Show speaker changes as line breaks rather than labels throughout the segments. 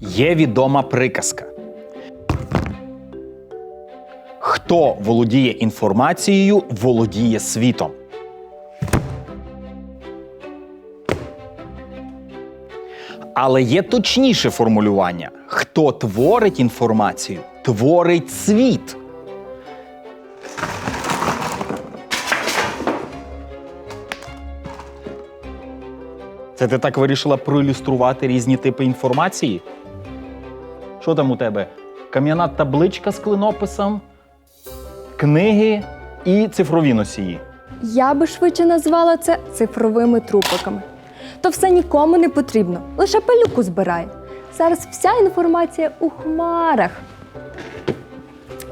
Є відома приказка. Хто володіє інформацією, володіє світом. Але є точніше формулювання: хто творить інформацію, творить світ. Це ти так вирішила проілюструвати різні типи інформації? Що там у тебе? Кам'яна табличка з клинописом, книги і цифрові носії.
Я би швидше назвала це цифровими трупиками. То все нікому не потрібно, лише пилюку збирає. Зараз вся інформація у хмарах.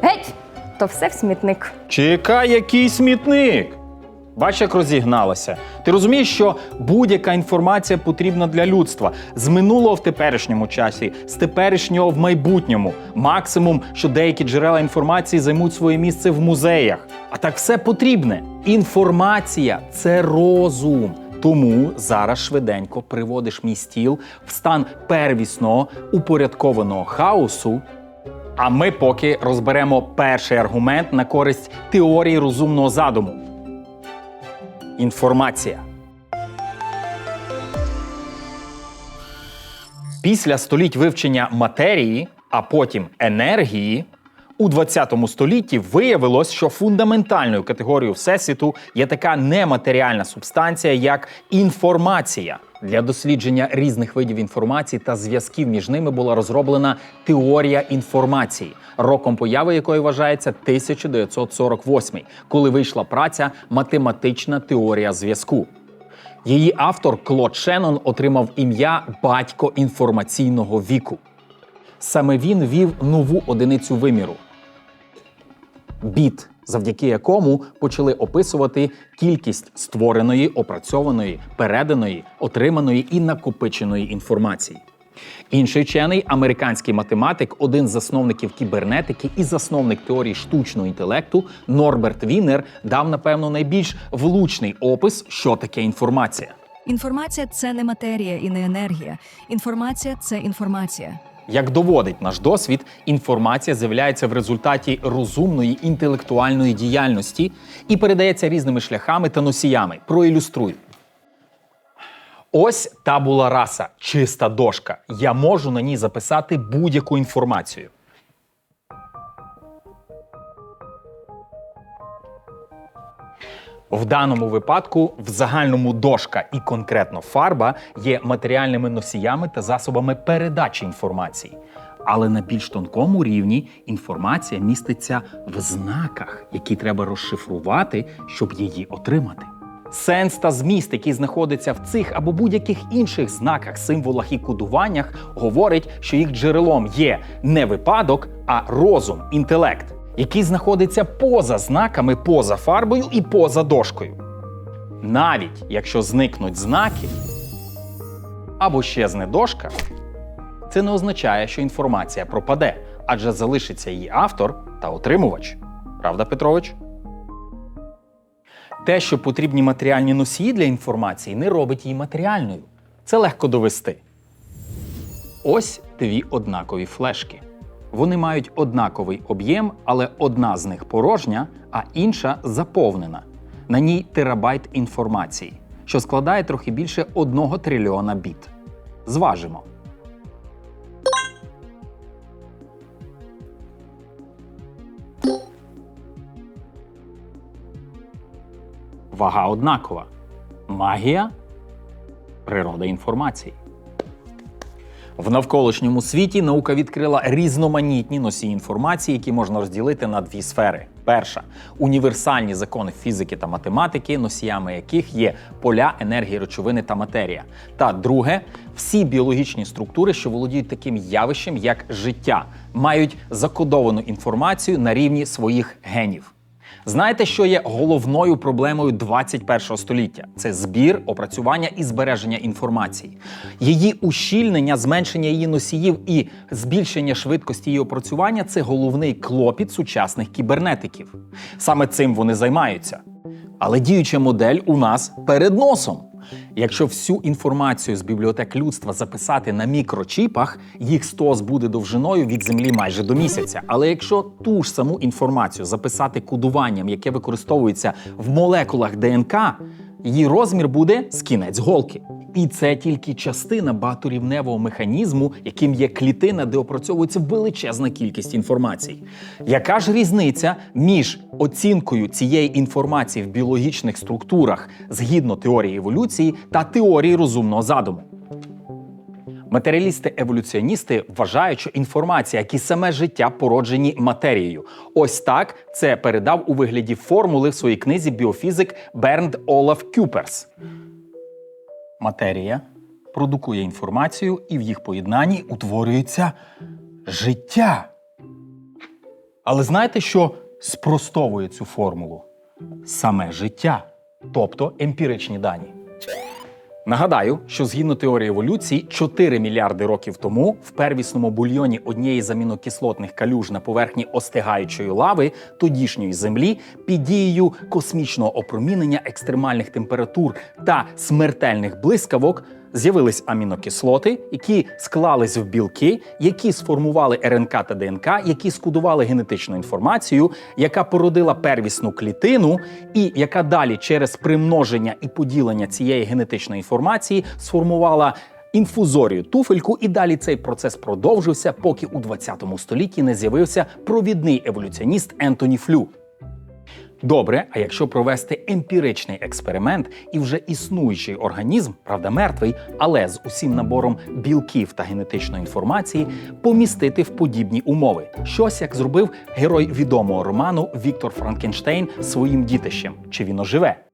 Геть! То все в смітник.
Чекай, який смітник! Бач, як розігналася. Ти розумієш, що будь-яка інформація потрібна для людства з минулого в теперішньому часі, з теперішнього в майбутньому. Максимум, що деякі джерела інформації займуть своє місце в музеях. А так все потрібне. Інформація це розум. Тому зараз швиденько приводиш мій стіл в стан первісного упорядкованого хаосу. А ми поки розберемо перший аргумент на користь теорії розумного задуму. Інформація. Після століть вивчення матерії, а потім енергії, у 20 столітті виявилось, що фундаментальною категорією Всесвіту є така нематеріальна субстанція, як інформація. Для дослідження різних видів інформації та зв'язків між ними була розроблена теорія інформації, роком появи якої вважається 1948, коли вийшла праця Математична теорія зв'язку. Її автор Клод Шеннон отримав ім'я батько інформаційного віку. Саме він вів нову одиницю виміру біт, завдяки якому почали описувати кількість створеної, опрацьованої, переданої, отриманої і накопиченої інформації. Інший вчений, американський математик, один з засновників кібернетики і засновник теорії штучного інтелекту Норберт Віннер дав, напевно, найбільш влучний опис, що таке інформація.
Інформація це не матерія і не енергія. Інформація це інформація.
Як доводить наш досвід, інформація з'являється в результаті розумної інтелектуальної діяльності і передається різними шляхами та носіями. Проілюструю. Ось табула раса, чиста дошка. Я можу на ній записати будь-яку інформацію. В даному випадку в загальному дошка і конкретно фарба є матеріальними носіями та засобами передачі інформації. Але на більш тонкому рівні інформація міститься в знаках, які треба розшифрувати, щоб її отримати. Сенс та зміст, який знаходиться в цих або будь-яких інших знаках, символах і кодуваннях, говорить, що їх джерелом є не випадок, а розум, інтелект, який знаходиться поза знаками, поза фарбою і поза дошкою. Навіть якщо зникнуть знаки або щезне дошка, це не означає, що інформація пропаде, адже залишиться її автор та отримувач. Правда, Петрович? Те, що потрібні матеріальні носії для інформації, не робить її матеріальною. Це легко довести. Ось дві однакові флешки. Вони мають однаковий об'єм, але одна з них порожня, а інша заповнена. На ній терабайт інформації, що складає трохи більше одного трильйона біт. Зважимо. Вага однакова. Магія природа інформації. В навколишньому світі наука відкрила різноманітні носії інформації, які можна розділити на дві сфери. Перша універсальні закони фізики та математики, носіями яких є поля, енергії, речовини та матерія. Та друге всі біологічні структури, що володіють таким явищем, як життя, мають закодовану інформацію на рівні своїх генів. Знаєте, що є головною проблемою 21 століття? Це збір, опрацювання і збереження інформації. Її ущільнення, зменшення її носіїв і збільшення швидкості її опрацювання це головний клопіт сучасних кібернетиків. Саме цим вони займаються. Але діюча модель у нас перед носом. Якщо всю інформацію з бібліотек людства записати на мікрочіпах, їх стос буде довжиною від землі майже до місяця. Але якщо ту ж саму інформацію записати кодуванням, яке використовується в молекулах ДНК, її розмір буде з кінець голки. І це тільки частина багаторівневого механізму, яким є клітина, де опрацьовується величезна кількість інформації. Яка ж різниця між оцінкою цієї інформації в біологічних структурах згідно теорії еволюції та теорії розумного задуму? Матеріалісти-еволюціоністи вважають, що інформація, як і саме життя, породжені матерією. Ось так це передав у вигляді формули в своїй книзі біофізик Бернд Олаф Кюперс. Матерія продукує інформацію, і в їх поєднанні утворюється життя. Але знаєте, що спростовує цю формулу? Саме життя, тобто емпіричні дані. Нагадаю, що згідно теорії еволюції, 4 мільярди років тому в первісному бульйоні однієї з амінокислотних калюж на поверхні остигаючої лави тодішньої землі під дією космічного опромінення екстремальних температур та смертельних блискавок з'явились амінокислоти, які склались в білки, які сформували РНК та ДНК, які скодували генетичну інформацію, яка породила первісну клітину, і яка далі через примноження і поділення цієї генетичної інформації сформувала. Інфузорію туфельку, і далі цей процес продовжився, поки у 20 столітті не з'явився провідний еволюціоніст Ентоні Флю. Добре, а якщо провести емпіричний експеримент і вже існуючий організм, правда, мертвий, але з усім набором білків та генетичної інформації, помістити в подібні умови, щось як зробив герой відомого роману Віктор Франкенштейн своїм дітищем, чи він оживе.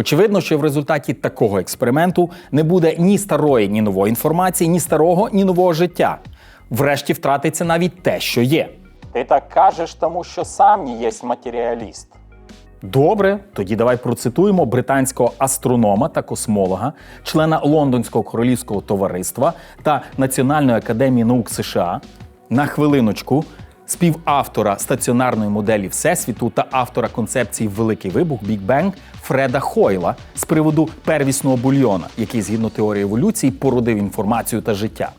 Очевидно, що в результаті такого експерименту не буде ні старої, ні нової інформації, ні старого, ні нового життя. Врешті втратиться навіть те, що є. Ти так кажеш, тому що сам не є матеріаліст. Добре, тоді давай процитуємо британського астронома та космолога, члена Лондонського королівського товариства та Національної академії наук США. На хвилиночку, співавтора стаціонарної моделі Всесвіту та автора концепції Великий вибух Біг Бенг Фреда Хойла з приводу первісного бульйона, який згідно теорії еволюції породив інформацію та життя.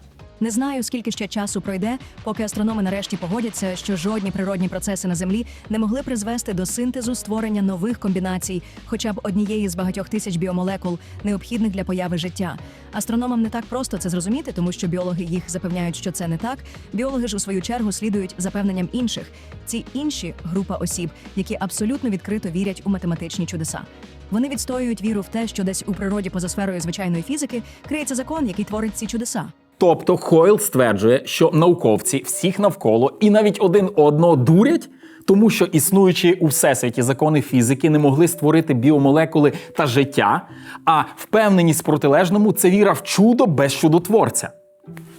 Не знаю, скільки ще часу пройде, поки астрономи нарешті погодяться, що жодні природні процеси на землі не могли призвести до синтезу створення нових комбінацій, хоча б однієї з багатьох тисяч біомолекул, необхідних для появи життя. Астрономам не так просто це зрозуміти, тому що біологи їх запевняють, що це не так. Біологи ж у свою чергу слідують запевненням інших. Ці інші група осіб, які абсолютно відкрито вірять у математичні чудеса. Вони відстоюють віру в те, що десь у природі поза сферою звичайної фізики криється закон, який творить ці чудеса.
Тобто Хойл стверджує, що науковці всіх навколо і навіть один одного дурять, тому що існуючі у всесвіті закони фізики не могли створити біомолекули та життя, а впевненість в протилежному це віра в чудо без чудотворця.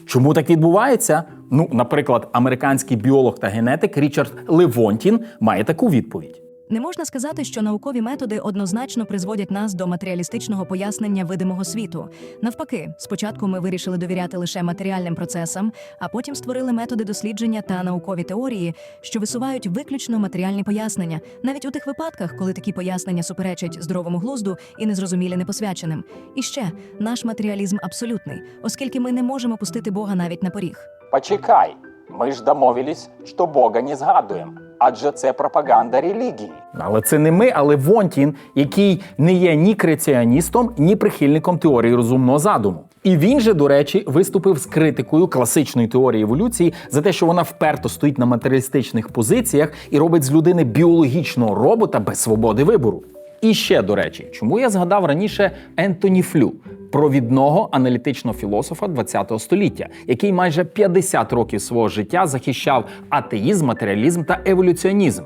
Чому так відбувається? Ну, наприклад, американський біолог та генетик Річард Левонтін має таку відповідь.
Не можна сказати, що наукові методи однозначно призводять нас до матеріалістичного пояснення видимого світу. Навпаки, спочатку ми вирішили довіряти лише матеріальним процесам, а потім створили методи дослідження та наукові теорії, що висувають виключно матеріальні пояснення, навіть у тих випадках, коли такі пояснення суперечать здоровому глузду і незрозумілі непосвяченим. І ще наш матеріалізм абсолютний, оскільки ми не можемо пустити Бога навіть на поріг.
Почекай, ми ж домовились, що Бога не згадуємо, адже це пропаганда релігії.
Але це не ми, а Левонтін, який не є ні креаціоністом, ні прихильником теорії розумного задуму. І він же, до речі, виступив з критикою класичної теорії еволюції за те, що вона вперто стоїть на матеріалістичних позиціях і робить з людини біологічного робота без свободи вибору. І ще до речі, чому я згадав раніше Ентоні Флю, провідного аналітичного філософа ХХ століття, який майже 50 років свого життя захищав атеїзм, матеріалізм та еволюціонізм.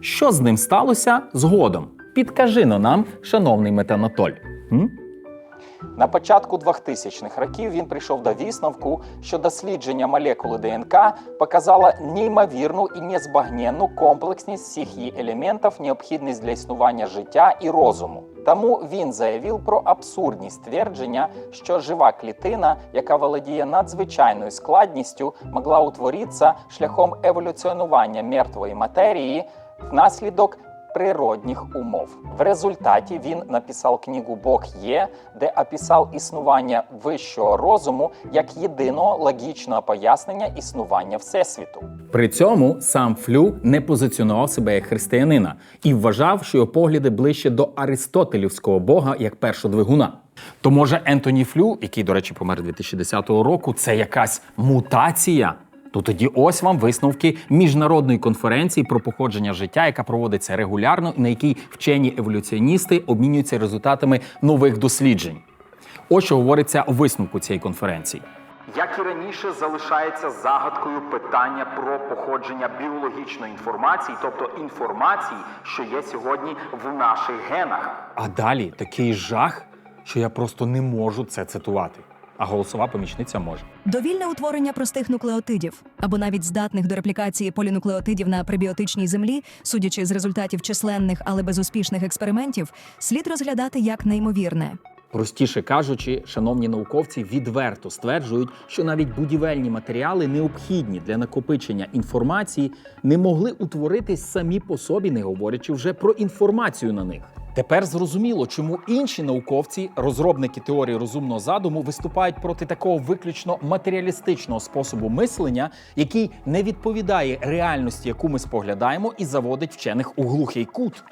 Що з ним сталося згодом? Підкажи на нам, шановний метанатоль. М?
На початку 2000-х років він прийшов до висновку, що дослідження молекули ДНК показало неймовірну і незбагненну комплексність всіх її елементів, необхідність для існування життя і розуму. Тому він заявив про абсурдність твердження, що жива клітина, яка володіє надзвичайною складністю, могла утворитися шляхом еволюціонування мертвої матерії внаслідок природних умов. В результаті він написав книгу Бог є, де описав існування вищого розуму як єдиного логічного пояснення існування всесвіту.
При цьому сам Флю не позиціонував себе як християнина і вважав, що його погляди ближче до аристотелівського бога як першодвигуна. То може Ентоні Флю, який, до речі, помер 2010 року, це якась мутація? То тоді ось вам висновки міжнародної конференції про походження життя, яка проводиться регулярно, і на якій вчені еволюціоністи обмінюються результатами нових досліджень. Ось що говориться у висновку цієї конференції. Як і раніше, залишається загадкою питання про походження біологічної інформації, тобто інформації, що є сьогодні в наших генах. А далі такий жах, що я просто не можу це цитувати. А голосова помічниця може.
Довільне утворення простих нуклеотидів або навіть здатних до реплікації полінуклеотидів на пребіотичній землі, судячи з результатів численних, але безуспішних експериментів, слід розглядати як неймовірне.
Простіше кажучи, шановні науковці відверто стверджують, що навіть будівельні матеріали, необхідні для накопичення інформації, не могли утворитись самі по собі, не говорячи вже про інформацію на них. Тепер зрозуміло, чому інші науковці, розробники теорії розумного задуму, виступають проти такого виключно матеріалістичного способу мислення, який не відповідає реальності, яку ми споглядаємо, і заводить вчених у глухий кут.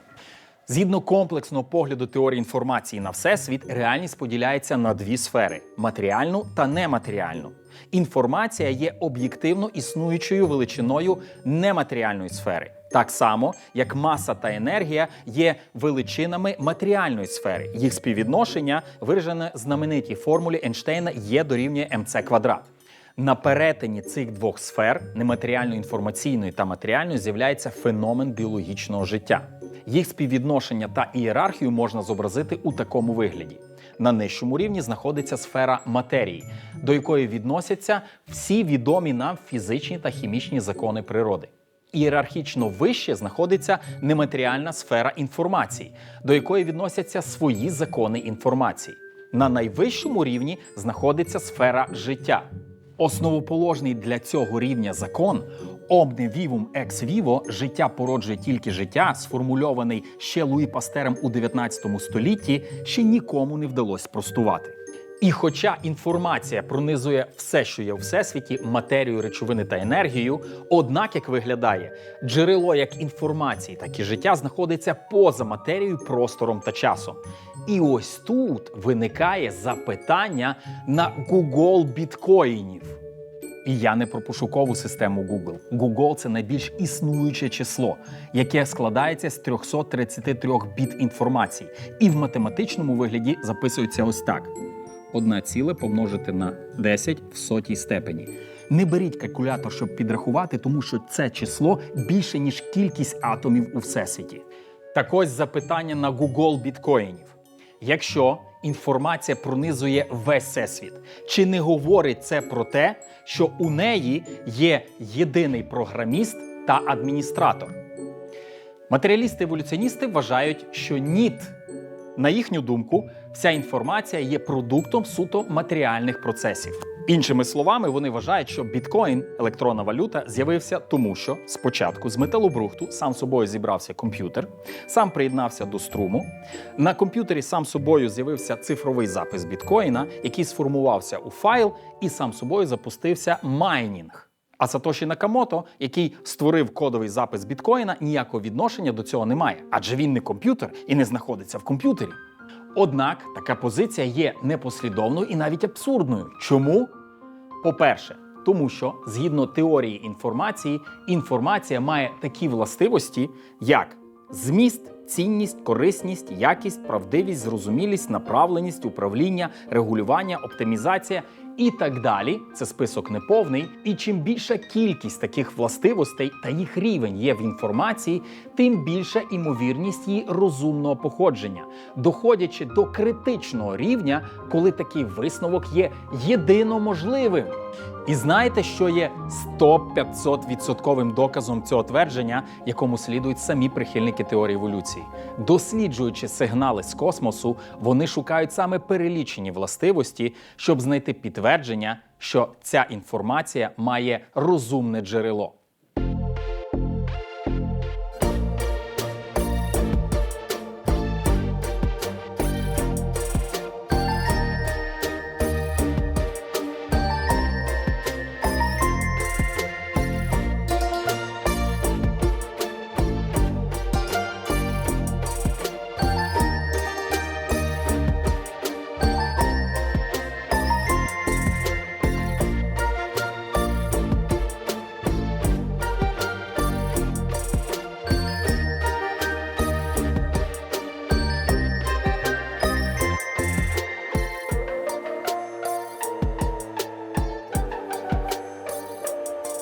Згідно комплексного погляду теорії інформації на всесвіт, реальність поділяється на дві сфери: матеріальну та нематеріальну. Інформація є об'єктивно існуючою величиною нематеріальної сфери, так само як маса та енергія є величинами матеріальної сфери. Їх співвідношення виражене знаменитій формулі Ейнштейна є дорівнює МЦ квадрат. На перетині цих двох сфер нематеріальної інформаційної та матеріальної з'являється феномен біологічного життя. Їх співвідношення та ієрархію можна зобразити у такому вигляді. На нижчому рівні знаходиться сфера матерії, до якої відносяться всі відомі нам фізичні та хімічні закони природи. Ієрархічно вище знаходиться нематеріальна сфера інформації, до якої відносяться свої закони інформації. На найвищому рівні знаходиться сфера життя. Основоположний для цього рівня закон Omne vivum ex vivo життя породжує тільки життя, сформульований ще Луї Пастером у 19 столітті, ще нікому не вдалося спростувати. І хоча інформація пронизує все, що є у всесвіті, матерію, речовини та енергію, однак, як виглядає, джерело як інформації, так і життя знаходиться поза матерією, простором та часом. І ось тут виникає запитання на Google біткоїнів. І я не про пошукову систему Google. Google – це найбільш існуюче число, яке складається з 333 біт інформації. І в математичному вигляді записується ось так: 1 ціле помножити на 10 в сотій степені. Не беріть калькулятор, щоб підрахувати, тому що це число більше, ніж кількість атомів у всесвіті. Так ось запитання на Google біткоїнів. Якщо інформація пронизує весь всесвіт, чи не говорить це про те, що у неї є єдиний програміст та адміністратор? Матеріалісти-еволюціоністи вважають, що ніт. На їхню думку, вся інформація є продуктом суто матеріальних процесів. Іншими словами, вони вважають, що біткоін, електронна валюта, з'явився тому, що спочатку з металобрухту сам собою зібрався комп'ютер, сам приєднався до струму. На комп'ютері сам собою з'явився цифровий запис біткоїна, який сформувався у файл, і сам собою запустився майнінг. А Сатоші Накамото, який створив кодовий запис біткоїна, ніякого відношення до цього не має, адже він не комп'ютер і не знаходиться в комп'ютері. Однак така позиція є непослідовною і навіть абсурдною. Чому? По-перше, тому що згідно теорії інформації, інформація має такі властивості, як зміст, цінність, корисність, якість, правдивість, зрозумілість, направленість, управління, регулювання, оптимізація і так далі. Це список неповний. І чим більша кількість таких властивостей та їх рівень є в інформації, тим більша імовірність її розумного походження, доходячи до критичного рівня, коли такий висновок є єдино можливим. І знаєте, що є 100-500 відсотковим доказом цього твердження, якому слідують самі прихильники теорії еволюції. Досліджуючи сигнали з космосу, вони шукають саме перелічені властивості, щоб знайти підтвердження, що ця інформація має розумне джерело.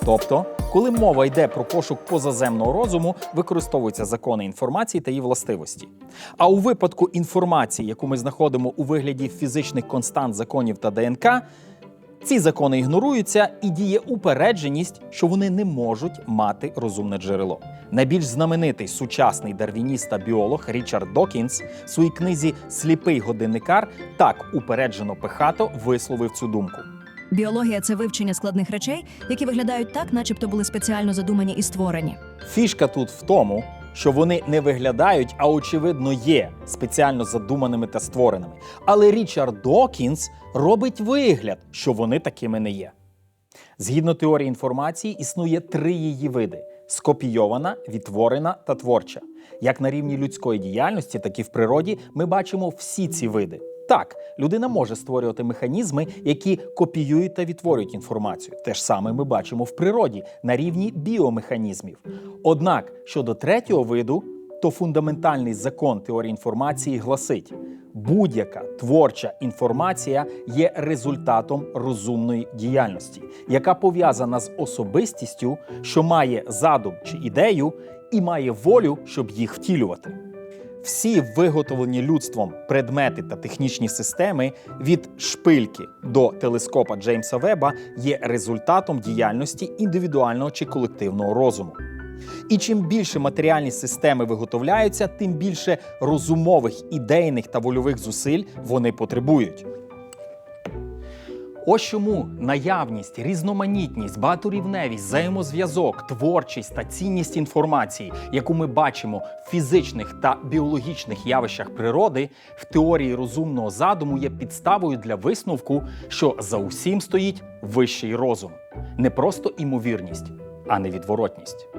Тобто, коли мова йде про пошук позаземного розуму, використовуються закони інформації та її властивості. А у випадку інформації, яку ми знаходимо у вигляді фізичних констант законів та ДНК, ці закони ігноруються і діє упередженість, що вони не можуть мати розумне джерело. Найбільш знаменитий сучасний дарвініст та біолог Річард Докінс в своїй книзі Сліпий годинникар так упереджено пихато висловив цю думку.
Біологія це вивчення складних речей, які виглядають так, начебто були спеціально задумані і створені.
Фішка тут в тому, що вони не виглядають, а очевидно є спеціально задуманими та створеними. Але Річард Докінс робить вигляд, що вони такими не є. Згідно теорії інформації, існує три її види: скопійована, відтворена та творча. Як на рівні людської діяльності, так і в природі ми бачимо всі ці види. Так, людина може створювати механізми, які копіюють та відтворюють інформацію. Те ж саме ми бачимо в природі на рівні біомеханізмів. Однак щодо третього виду, то фундаментальний закон теорії інформації гласить: будь-яка творча інформація є результатом розумної діяльності, яка пов'язана з особистістю, що має задум чи ідею, і має волю, щоб їх втілювати. Всі виготовлені людством предмети та технічні системи від шпильки до телескопа Джеймса Веба є результатом діяльності індивідуального чи колективного розуму. І чим більше матеріальні системи виготовляються, тим більше розумових, ідейних та вольових зусиль вони потребують. Ось чому наявність, різноманітність, багаторівневість, взаємозв'язок, творчість та цінність інформації, яку ми бачимо в фізичних та біологічних явищах природи, в теорії розумного задуму є підставою для висновку, що за усім стоїть вищий розум, не просто імовірність, а невідворотність.